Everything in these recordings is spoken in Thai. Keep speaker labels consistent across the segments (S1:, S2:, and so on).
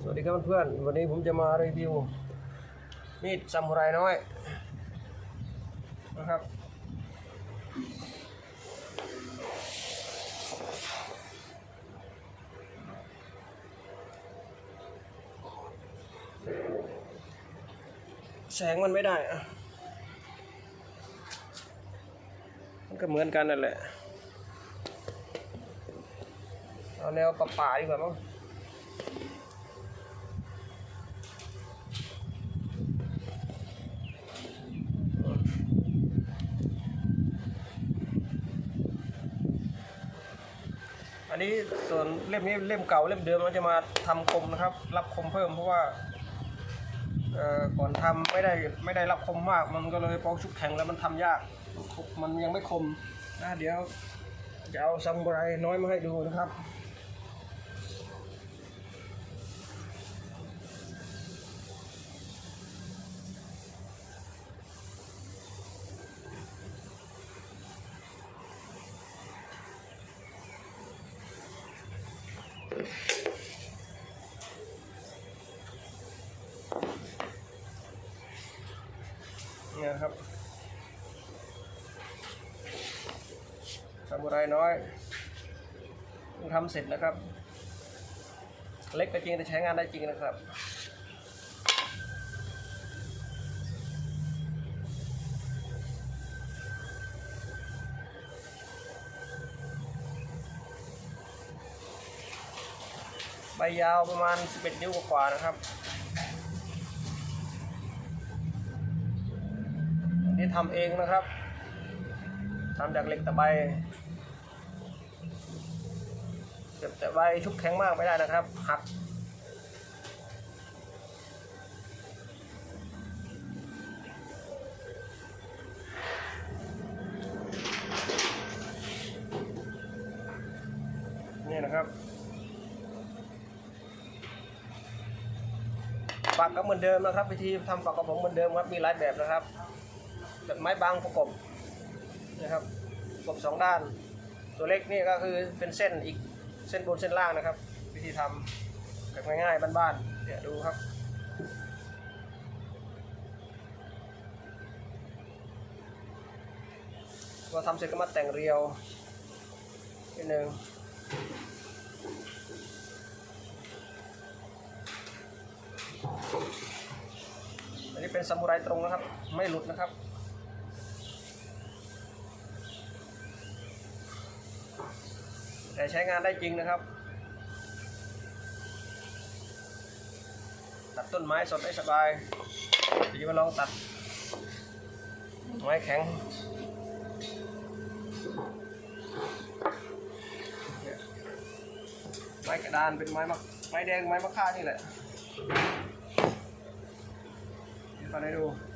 S1: สวัสดีครับเพื่อนๆวันนี้ผมจะมารีวิวมีดซามูไรน้อยนะครับ แสงมันไม่ได้อะมันก็เหมือนกันนั่นแหละเอาแนวป่าๆดีกว่ามั้ง ส่วนเล่มนี้เล่มเก่าเล่มเดิมมันจะมาทำคมนะครับ รับคมเพิ่มเพราะว่าเอ่อก่อนทำไม่ได้ไม่ได้รับคมมาก มันก็เลยปอกชุบแข็งแล้วมันทำยาก มันยังไม่คมนะเดี๋ยวจะเอาซัมไบรน้อยมาให้ดูนะครับ เนี่ยครับซามูไรน้อยทำเสร็จนะครับ เล็กก็จริงแต่ใช้งานได้จริงนะครับ บยาวประมาณ 11 นิ้วกว่านะครับ นี่ทำเองนะครับทำจากเหล็กตะไบเก็บแต่ใบชุบแข็งมากไม่ได้นะครับ หัก เหมือนเดิมนะครับ วิธีทำฝักกับผมเหมือนเดิมครับมีหลายแบบนะครับแบบไม้บางประกบนะครับประกบสองด้าน ตัวเล็กนี่ก็คือเป็นเส้นอีกเส้นบนเส้นล่างนะครับ วิธีทำแบบง่ายๆบ้านๆเนี่ยวดูครับพอทำเสร็จก็มาแต่งเรียวนิดนึง อันนี้ เป็นซามูไรตรงนะครับ ไม่หลุดนะครับแต่ใช้งานได้จริงนะครับ ตัดต้นไม้สดได้สบายเดี๋ยวมาลองตัด ไม้แข็งไม้กระดานเป็นไม้มะไม้แดงไม้มะค่านี่แหละ ม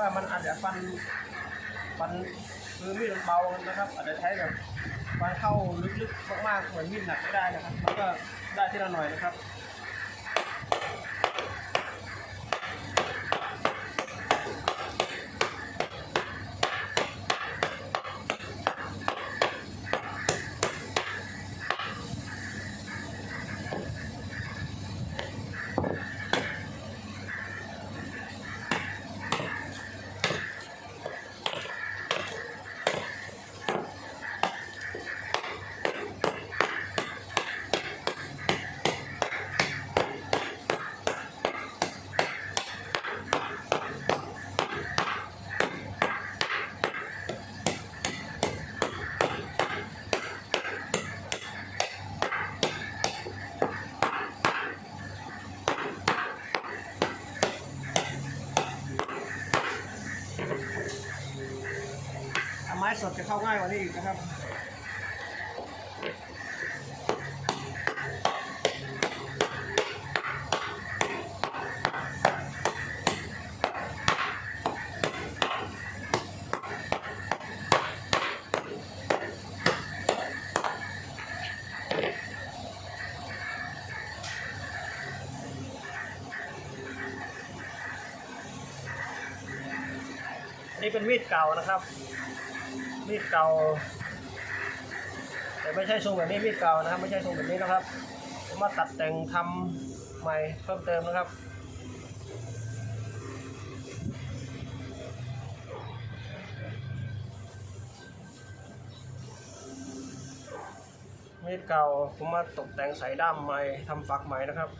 S1: ว่ามันอาจจะฟันฟันคือมีดมันเบานะครับ อาจจะใช้แบบฟันเข้าลึกๆมากๆเหมือนมีดหนักไม่ได้นะครับ มันก็ได้ทีละหน่อยนะครับ สดจะเข้าง่ายกว่านี้อีกนะครับนี่เป็นมีดเก่านะครับ มีดเก่าแต่ไม่ใช่ทรงแบบนี้มีดเก่านะครับ ไม่ใช่ทรงแบบนี้นะครับผมมาตัดแต่งทำใหม่เพิ่มเติมนะครับมีดเก่าผมมาตกแต่งใส่ด้ามใหม่ทำฝักใหม่นะครับ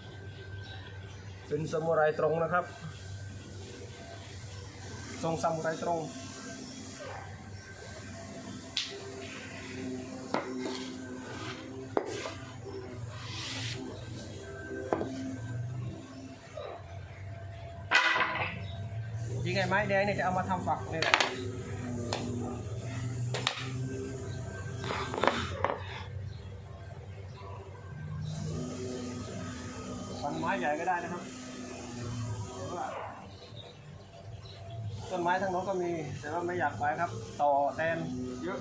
S1: เป็นซามูไรตรงนะครับ ทรงซามูไรตรง ยิงไงไม้แดงเนี่ยจะเอามาทำฝักนี่แหละฟันไม้ใหญ่ก็ได้นะครับต้นไม้ทั้งนั้นก็มี แต่ว่าไม่อยากไปครับ ต่อแตนเยอะ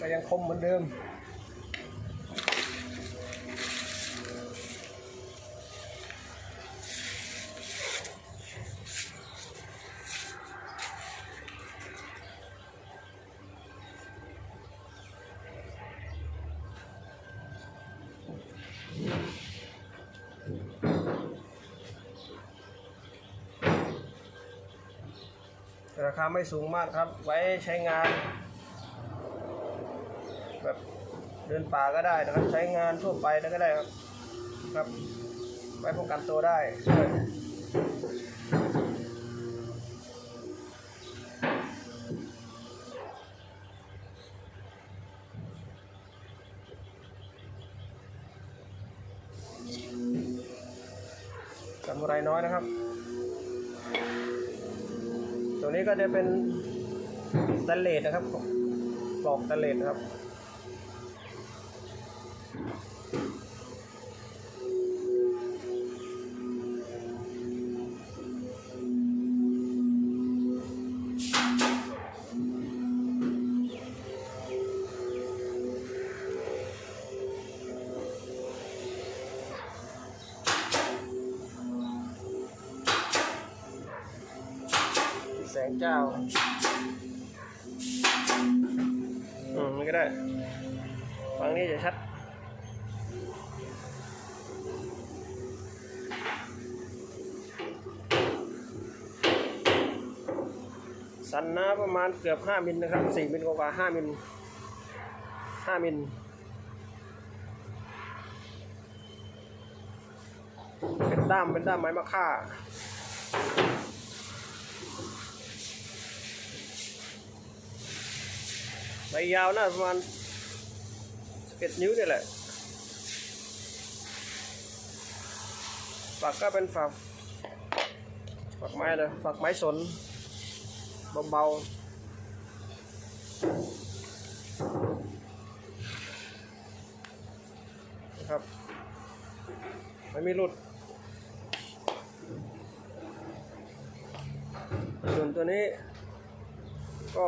S1: ก็ยังคมเหมือนเดิม ราคาไม่สูงมากครับ ไว้ใช้งาน แบบเดินป่าก็ได้นะครับ ใช้งานทั่วไปก็ได้ครับครับ ไว้ป้องกันตัวได้ด้วยซามูไรน้อยนะครับ นี้ก็จะเป็นสแตะเลดนะครับปลอกสแตะเลดครับ แสงเจ้า อืมนี่ก็ได้ฝั่งนี้จะชัดสันนะประมาณเกือบ 5 มิลนะครับ 4 มิลกว่าๆ5มิล5มิลเป็นด้ามเป็นด้ามไม้มะค่า ใบ ยาวน่าประมาณ11นิ้วนี่แหละฝักก็เป็นฝักฝักไม้เลยฝักไม้สนเบาๆนะครับไม่มีหลุดส่วนตัวนี้ก็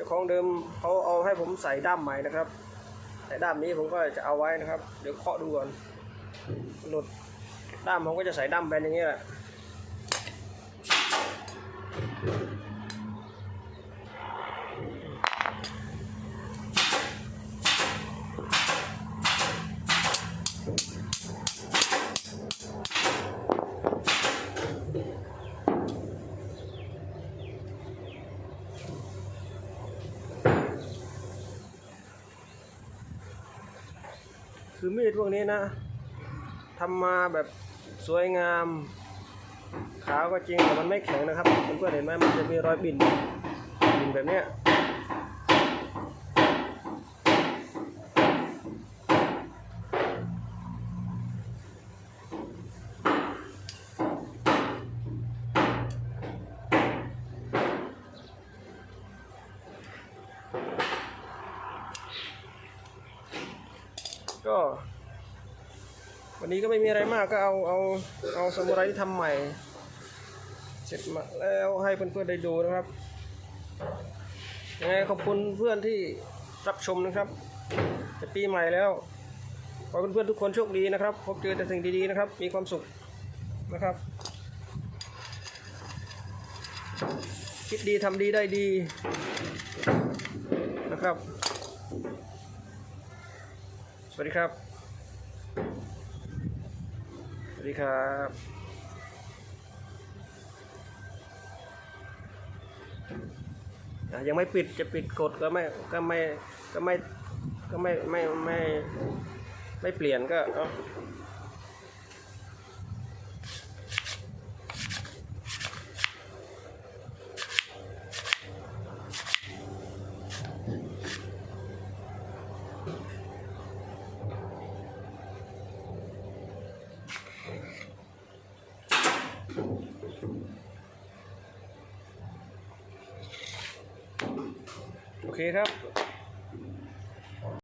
S1: จ้าของเดิมเขาเอาให้ผมใส่ด้ามใหม่นะครับแต่ด้ามนี้ผมก็จะเอาไว้นะครับ เดี๋ยวเคาะดูก่อนหลุดด้ามผมก็จะใส่ด้ามแบนอย่างนี้แหละ คือมีดพวกนี้นะทำมาแบบสวยงาม ขาวก็จริงแต่มันไม่แข็งนะครับเพื่อนๆเห็นไหมมันจะมีรอยบิ่นบิ่นแบบเนี้ย ก็ วันนี้ก็ไม่มีอะไรมากก็เอาเอาเอาสมุไรที่ทำใหม่ เสร็จมาแล้วให้เพื่อนๆได้ดูนะครับยังไงขอบคุณเพื่อนที่รับชมนะครับจะปีใหม่แล้วขอเพื่อนๆทุกคนโชคดีนะครับ พบเจอแต่สิ่งดีๆนะครับ มีความสุขนะครับ คิดดีทำดีได้ดีนะครับ วัสดีครับ สวัสดีครับยังไม่ปิดจะปิดกดก็ไม่ก็ไม่ก็ไม่ก็ไม่ไม่ไม่ไม่เปลี่ยนก็ เคครับ